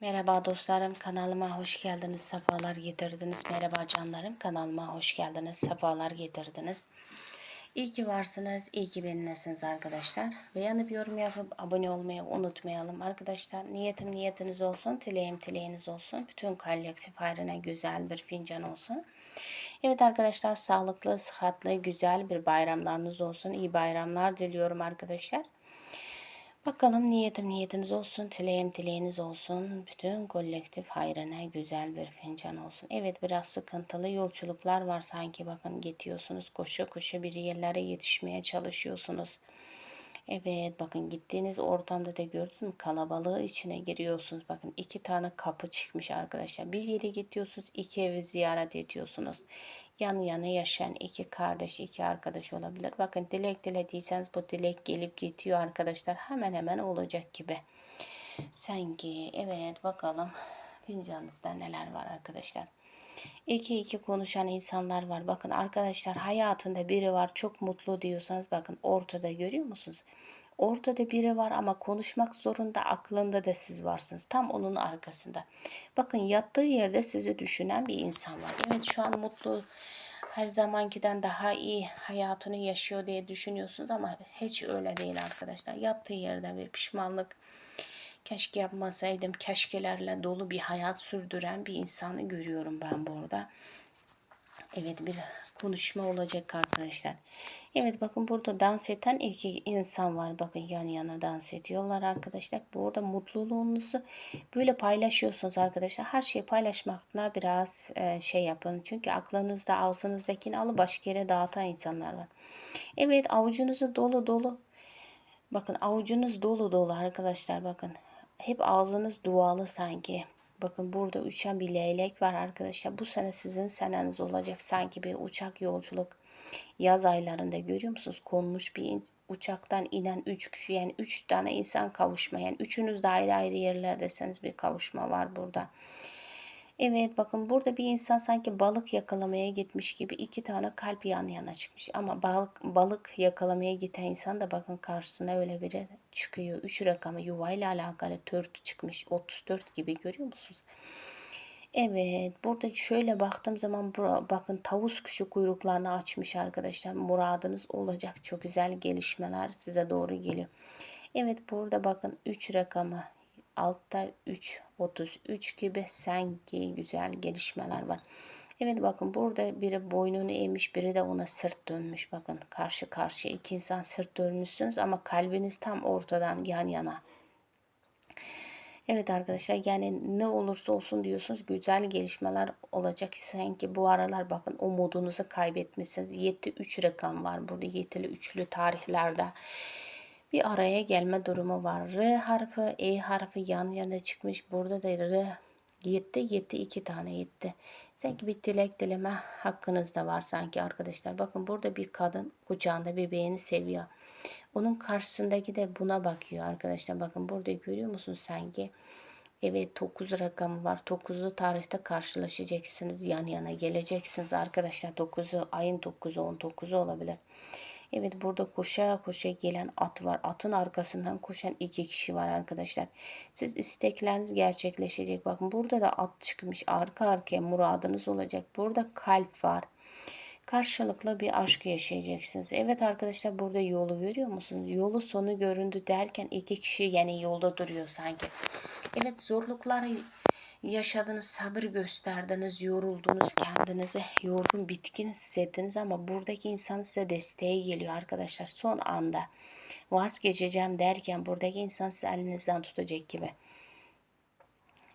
Merhaba dostlarım kanalıma hoş geldiniz sefalar getirdiniz. Merhaba canlarım kanalıma hoş geldiniz sefalar getirdiniz. İyi ki varsınız iyi ki benimlesiniz arkadaşlar. Beğenip yorum yapıp abone olmayı unutmayalım. Arkadaşlar niyetim niyetiniz olsun dileğim dileğiniz olsun. Bütün kolektif hayrına güzel bir fincan olsun. Evet arkadaşlar sağlıklı sıhhatli güzel bir bayramlarınız olsun. İyi bayramlar diliyorum arkadaşlar Bakalım niyetim niyetiniz olsun, dileğim dileğiniz olsun. Bütün kolektif hayrına güzel bir fincan olsun. Evet biraz sıkıntılı yolculuklar var sanki bakın gidiyorsunuz koşu koşu bir yerlere yetişmeye çalışıyorsunuz. Evet bakın gittiğiniz ortamda da gördünüz mü kalabalığı içine giriyorsunuz. Bakın iki tane kapı çıkmış arkadaşlar. Bir yere gidiyorsunuz iki evi ziyaret ediyorsunuz. Yan yana yaşayan iki kardeş iki arkadaş olabilir. Bakın dilek dilediyseniz bu dilek gelip gidiyor arkadaşlar. Hemen hemen olacak gibi. Sanki evet bakalım fincanınızda neler var arkadaşlar. İki iki konuşan insanlar var. Bakın arkadaşlar hayatında biri var çok mutlu diyorsanız bakın ortada görüyor musunuz? Ortada biri var ama konuşmak zorunda aklında da siz varsınız. Tam onun arkasında. Bakın yattığı yerde sizi düşünen bir insan var. Evet şu an mutlu her zamankiden daha iyi hayatını yaşıyor diye düşünüyorsunuz ama hiç öyle değil arkadaşlar. Yattığı yerde bir pişmanlık, keşke yapmasaydım, keşkelerle dolu bir hayat sürdüren bir insanı görüyorum ben burada. Evet bir konuşma olacak arkadaşlar. Evet bakın burada dans eden iki insan var. Bakın yan yana dans ediyorlar arkadaşlar. Burada mutluluğunuzu böyle paylaşıyorsunuz arkadaşlar. Her şeyi paylaşmakla biraz e, şey yapın. Çünkü aklınızda ağzınızdakini alıp başka yere dağıtan insanlar var. Evet avucunuzu dolu dolu. Bakın avucunuz dolu dolu arkadaşlar bakın. Hep ağzınız dualı sanki. Bakın burada uçan bir leylek var arkadaşlar. Bu sene sizin seneniz olacak. Sanki bir uçak yolculuk yaz aylarında görüyor musunuz? Konmuş bir uçaktan inen üç kişi yani üç tane insan kavuşma. Yani üçünüz de ayrı ayrı yerlerdeseniz bir kavuşma var burada. Evet bakın burada bir insan sanki balık yakalamaya gitmiş gibi iki tane kalp yan yana çıkmış. Ama balık, balık yakalamaya giden insan da bakın karşısına öyle biri çıkıyor. Üç rakamı yuvayla alakalı 4 çıkmış. 34 gibi görüyor musunuz? Evet burada şöyle baktığım zaman bakın tavus kuşu kuyruklarını açmış arkadaşlar. Muradınız olacak. Çok güzel gelişmeler size doğru geliyor. Evet burada bakın 3 rakamı altta 3 33 gibi sanki güzel gelişmeler var. Evet bakın burada biri boynunu eğmiş biri de ona sırt dönmüş. Bakın karşı karşıya iki insan sırt dönmüşsünüz ama kalbiniz tam ortadan yan yana. Evet arkadaşlar yani ne olursa olsun diyorsunuz güzel gelişmeler olacak. Sanki bu aralar bakın umudunuzu kaybetmişsiniz. 7-3 rakam var burada yetili üçlü tarihlerde bir araya gelme durumu var. R harfi, E harfi yan yana çıkmış. Burada da R yetti, yetti iki tane yetti. Sanki bir dilek dileme hakkınız da var sanki arkadaşlar. Bakın burada bir kadın kucağında bebeğini seviyor. Onun karşısındaki de buna bakıyor arkadaşlar. Bakın burada görüyor musunuz sanki? Evet 9 rakamı var. 9'lu tarihte karşılaşacaksınız. Yan yana geleceksiniz arkadaşlar. 9'u ayın 9'u 19'u olabilir. Evet burada koşa koşa gelen at var. Atın arkasından koşan iki kişi var arkadaşlar. Siz istekleriniz gerçekleşecek. Bakın burada da at çıkmış. Arka arkaya muradınız olacak. Burada kalp var karşılıklı bir aşk yaşayacaksınız. Evet arkadaşlar burada yolu görüyor musunuz? Yolu sonu göründü derken iki kişi yani yolda duruyor sanki. Evet zorlukları yaşadınız, sabır gösterdiniz, yoruldunuz, kendinizi yorgun, bitkin hissettiniz ama buradaki insan size desteğe geliyor arkadaşlar. Son anda vazgeçeceğim derken buradaki insan sizi elinizden tutacak gibi.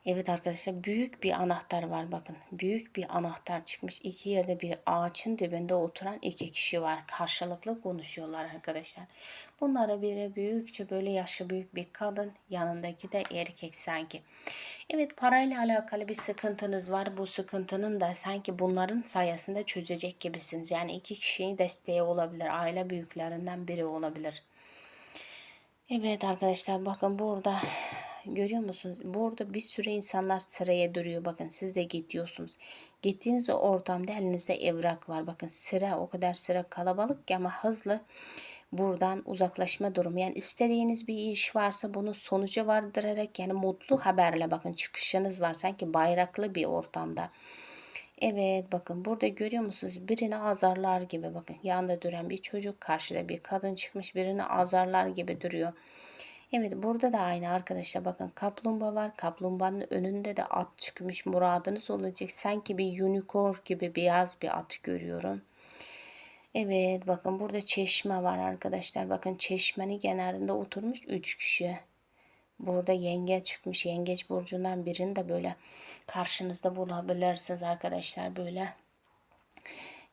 Evet arkadaşlar büyük bir anahtar var bakın. Büyük bir anahtar çıkmış. İki yerde bir ağaçın dibinde oturan iki kişi var. Karşılıklı konuşuyorlar arkadaşlar. Bunlara biri büyükçe böyle yaşlı büyük bir kadın. Yanındaki de erkek sanki. Evet parayla alakalı bir sıkıntınız var. Bu sıkıntının da sanki bunların sayesinde çözecek gibisiniz. Yani iki kişinin desteği olabilir. Aile büyüklerinden biri olabilir. Evet arkadaşlar bakın burada görüyor musunuz? Burada bir sürü insanlar sıraya duruyor. Bakın siz de gidiyorsunuz. Gittiğiniz ortamda elinizde evrak var. Bakın sıra o kadar sıra kalabalık ki ama hızlı buradan uzaklaşma durumu. Yani istediğiniz bir iş varsa bunu sonuca vardırarak yani mutlu haberle bakın çıkışınız var. Sanki bayraklı bir ortamda. Evet bakın burada görüyor musunuz? Birini azarlar gibi bakın. Yanında duran bir çocuk, karşıda bir kadın çıkmış birini azarlar gibi duruyor. Evet burada da aynı arkadaşlar bakın kaplumbağa var. Kaplumbağanın önünde de at çıkmış. Muradınız olacak. Sanki bir unicorn gibi beyaz bir at görüyorum. Evet bakın burada çeşme var arkadaşlar. Bakın çeşmenin kenarında oturmuş 3 kişi. Burada yenge çıkmış. Yengeç burcundan birini de böyle karşınızda bulabilirsiniz arkadaşlar. Böyle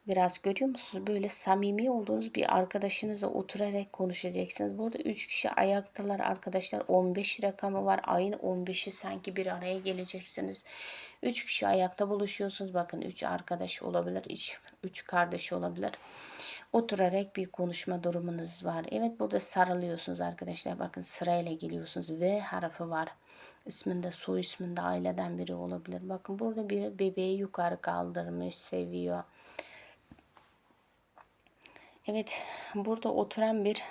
biraz görüyor musunuz? Böyle samimi olduğunuz bir arkadaşınızla oturarak konuşacaksınız. Burada 3 kişi ayaktalar arkadaşlar. 15 rakamı var. Ayın 15'i sanki bir araya geleceksiniz. 3 kişi ayakta buluşuyorsunuz. Bakın 3 arkadaş olabilir. 3 kardeş olabilir. Oturarak bir konuşma durumunuz var. Evet burada sarılıyorsunuz arkadaşlar. Bakın sırayla geliyorsunuz. V harfi var. İsminde soy isminde aileden biri olabilir. Bakın burada bir bebeği yukarı kaldırmış, seviyor. Evet burada oturan bir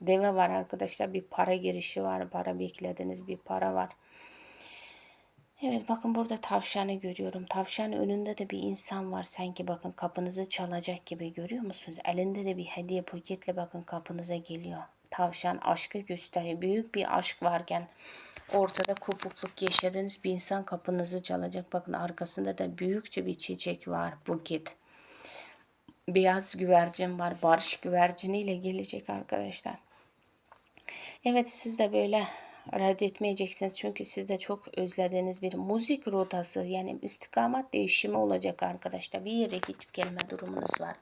deve var arkadaşlar. Bir para girişi var. Para beklediğiniz bir para var. Evet bakın burada tavşanı görüyorum. Tavşanın önünde de bir insan var. Sanki bakın kapınızı çalacak gibi görüyor musunuz? Elinde de bir hediye paketle bakın kapınıza geliyor. Tavşan aşkı gösteriyor. Büyük bir aşk varken ortada kopukluk yaşadığınız bir insan kapınızı çalacak. Bakın arkasında da büyükçe bir çiçek var. Buket. Beyaz güvercin var. Barış güverciniyle gelecek arkadaşlar. Evet siz de böyle reddetmeyeceksiniz. Çünkü sizde çok özlediğiniz bir müzik rotası yani istikamet değişimi olacak arkadaşlar. Bir yere gidip gelme durumunuz var.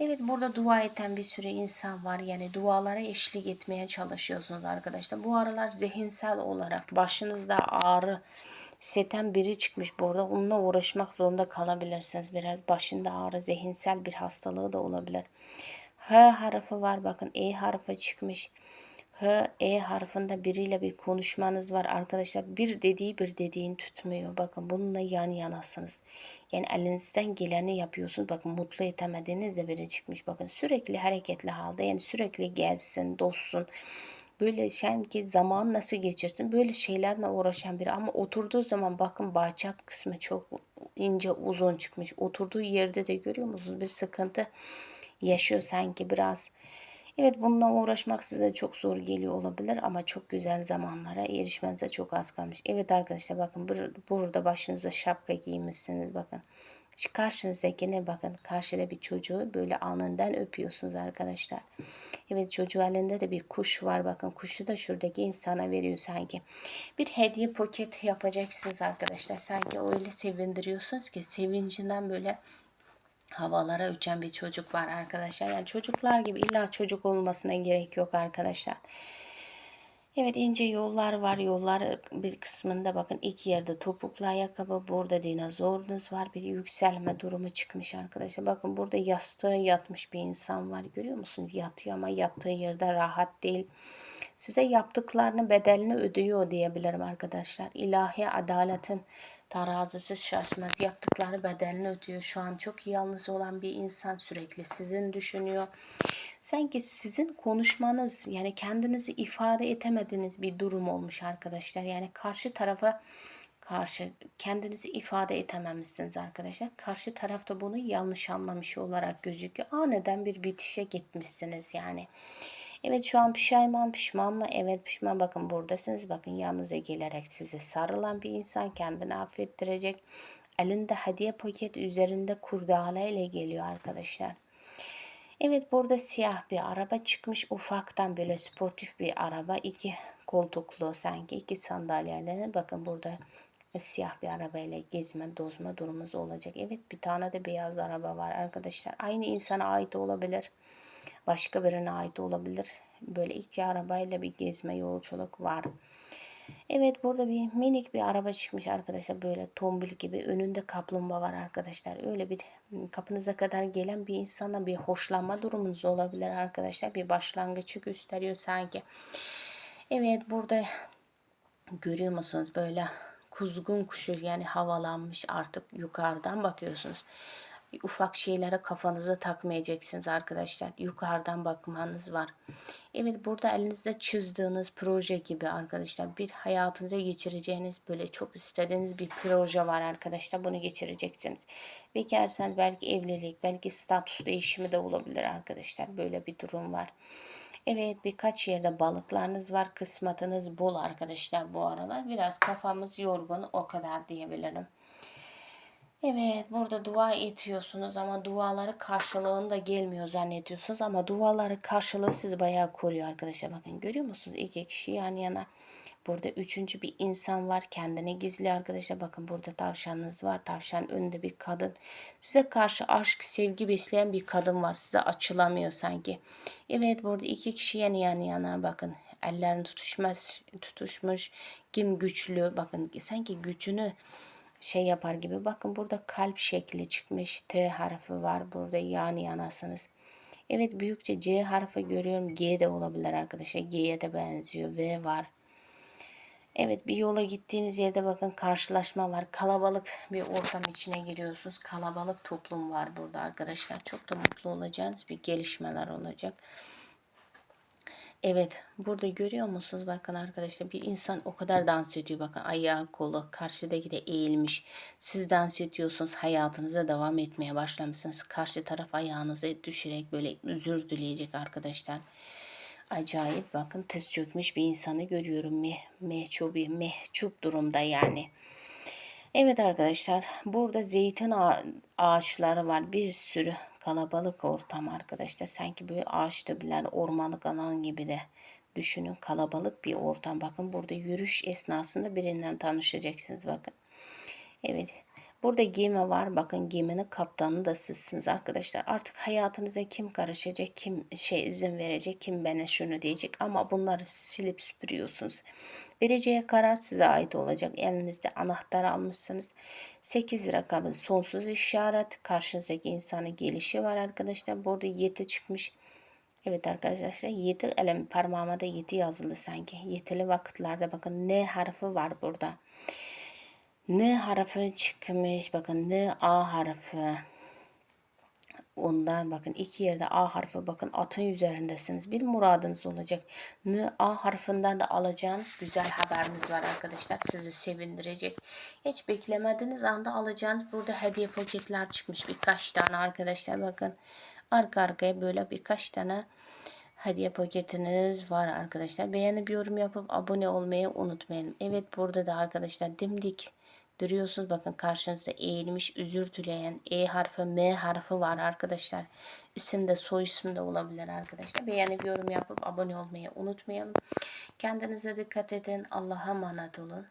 Evet burada dua eden bir sürü insan var. Yani dualara eşlik etmeye çalışıyorsunuz arkadaşlar. Bu aralar zihinsel olarak başınızda ağrı seten biri çıkmış burada. Onunla uğraşmak zorunda kalabilirsiniz. Biraz başında ağrı zihinsel bir hastalığı da olabilir. H harfi var bakın E harfi çıkmış. H, E harfinde biriyle bir konuşmanız var arkadaşlar. Bir dediği bir dediğini tutmuyor. Bakın bununla yan yanasınız. Yani elinizden geleni yapıyorsunuz. Bakın mutlu etemediğiniz de biri çıkmış. Bakın sürekli hareketli halde yani sürekli gelsin, dostsun. Böyle sanki zaman nasıl geçirsin böyle şeylerle uğraşan biri ama oturduğu zaman bakın bahçak kısmı çok ince uzun çıkmış. Oturduğu yerde de görüyor musunuz bir sıkıntı yaşıyor sanki biraz. Evet bununla uğraşmak size çok zor geliyor olabilir ama çok güzel zamanlara erişmenize çok az kalmış. Evet arkadaşlar bakın burada başınıza şapka giymişsiniz bakın. Şu karşınızdakine bakın. Karşıda bir çocuğu böyle alnından öpüyorsunuz arkadaşlar. Evet çocuğu elinde de bir kuş var. Bakın kuşu da şuradaki insana veriyor sanki. Bir hediye poket yapacaksınız arkadaşlar. Sanki öyle sevindiriyorsunuz ki sevincinden böyle havalara uçan bir çocuk var arkadaşlar. Yani çocuklar gibi illa çocuk olmasına gerek yok arkadaşlar. Evet ince yollar var. Yollar bir kısmında bakın iki yerde topuklu ayakkabı. Burada dinozorunuz var. Bir yükselme durumu çıkmış arkadaşlar. Bakın burada yastığa yatmış bir insan var. Görüyor musunuz? Yatıyor ama yattığı yerde rahat değil. Size yaptıklarını bedelini ödüyor diyebilirim arkadaşlar. İlahi adaletin Tarazisi şaşmaz. Yaptıkları bedelini ödüyor. Şu an çok yalnız olan bir insan sürekli sizin düşünüyor. Sanki sizin konuşmanız yani kendinizi ifade etemediğiniz bir durum olmuş arkadaşlar. Yani karşı tarafa karşı kendinizi ifade etememişsiniz arkadaşlar. Karşı tarafta bunu yanlış anlamış olarak gözüküyor. Aniden bir bitişe gitmişsiniz yani. Evet şu an pişman pişman mı? Evet pişman. Bakın buradasınız. Bakın yanınıza gelerek size sarılan bir insan kendini affettirecek. Elinde hediye paket üzerinde kurdale ile geliyor arkadaşlar. Evet burada siyah bir araba çıkmış. Ufaktan böyle sportif bir araba. iki koltuklu sanki iki sandalyeyle. Bakın burada siyah bir arabayla gezme, dozma durumumuz olacak. Evet bir tane de beyaz araba var arkadaşlar. Aynı insana ait olabilir başka birine ait olabilir. Böyle iki arabayla bir gezme yolculuk var. Evet burada bir minik bir araba çıkmış arkadaşlar böyle tombil gibi önünde kaplumbağa var arkadaşlar. Öyle bir kapınıza kadar gelen bir insana bir hoşlanma durumunuz olabilir arkadaşlar. Bir başlangıcı gösteriyor sanki. Evet burada Görüyor musunuz böyle kuzgun kuşu yani havalanmış artık yukarıdan bakıyorsunuz. Ufak şeylere kafanıza takmayacaksınız arkadaşlar. Yukarıdan bakmanız var. Evet burada elinizde çizdiğiniz proje gibi arkadaşlar. Bir hayatınıza geçireceğiniz böyle çok istediğiniz bir proje var arkadaşlar. Bunu geçireceksiniz. Bekarsan belki evlilik, belki statüs değişimi de olabilir arkadaşlar. Böyle bir durum var. Evet birkaç yerde balıklarınız var. Kısmetiniz bol arkadaşlar bu aralar. Biraz kafamız yorgun o kadar diyebilirim. Evet burada dua ediyorsunuz ama duaları karşılığında gelmiyor zannediyorsunuz ama duaları karşılığı sizi bayağı koruyor arkadaşlar. Bakın görüyor musunuz? İki kişi yan yana. Burada üçüncü bir insan var. Kendini gizli arkadaşlar. Bakın burada tavşanınız var. Tavşan önünde bir kadın. Size karşı aşk, sevgi besleyen bir kadın var. Size açılamıyor sanki. Evet burada iki kişi yan yana yana bakın. Ellerini tutuşmaz, tutuşmuş. Kim güçlü. Bakın sanki gücünü şey yapar gibi. Bakın burada kalp şekli çıkmış. T harfi var. Burada yan yanasınız. Evet büyükçe C harfi görüyorum. G de olabilir arkadaşlar. G'ye de benziyor. V var. Evet bir yola gittiğiniz yerde bakın karşılaşma var. Kalabalık bir ortam içine giriyorsunuz. Kalabalık toplum var burada arkadaşlar. Çok da mutlu olacağınız bir gelişmeler olacak. Evet burada görüyor musunuz? Bakın arkadaşlar bir insan o kadar dans ediyor. Bakın ayağı kolu karşıdaki de eğilmiş. Siz dans ediyorsunuz hayatınıza devam etmeye başlamışsınız. Karşı taraf ayağınıza düşerek böyle özür dileyecek arkadaşlar. Acayip bakın tiz çökmüş bir insanı görüyorum. Meh, mehcubi mehcup durumda yani Evet arkadaşlar burada zeytin ağaçları var. Bir sürü kalabalık ortam arkadaşlar. Sanki böyle ağaçta bilen ormanlık alan gibi de düşünün. Kalabalık bir ortam. Bakın burada yürüyüş esnasında birinden tanışacaksınız bakın. Evet burada gemi var bakın geminin kaptanı da sizsiniz arkadaşlar artık hayatınıza kim karışacak kim şey izin verecek kim bana şunu diyecek ama bunları silip süpürüyorsunuz Vereceği karar size ait olacak. Elinizde anahtar almışsınız. 8 rakamın sonsuz işaret. Karşınızdaki insanın gelişi var arkadaşlar. Burada 7 çıkmış. Evet arkadaşlar 7 elem parmağıma da 7 yazılı sanki. Yetili vakitlerde bakın N harfi var burada. N harfi çıkmış. Bakın N A harfi. Ondan bakın iki yerde A harfi bakın atın üzerindesiniz. Bir muradınız olacak. N A harfinden de alacağınız güzel haberiniz var arkadaşlar. Sizi sevindirecek. Hiç beklemediğiniz anda alacağınız burada hediye paketler çıkmış. Birkaç tane arkadaşlar bakın. Arka arkaya böyle birkaç tane hediye paketiniz var arkadaşlar. Beğenip yorum yapıp abone olmayı unutmayın. Evet burada da arkadaşlar dimdik Görüyorsunuz bakın karşınızda eğilmiş özür dileyen E harfi M harfi var arkadaşlar. İsim de soy isim de olabilir arkadaşlar. Beğenip yorum yapıp abone olmayı unutmayalım. Kendinize dikkat edin. Allah'a emanet olun.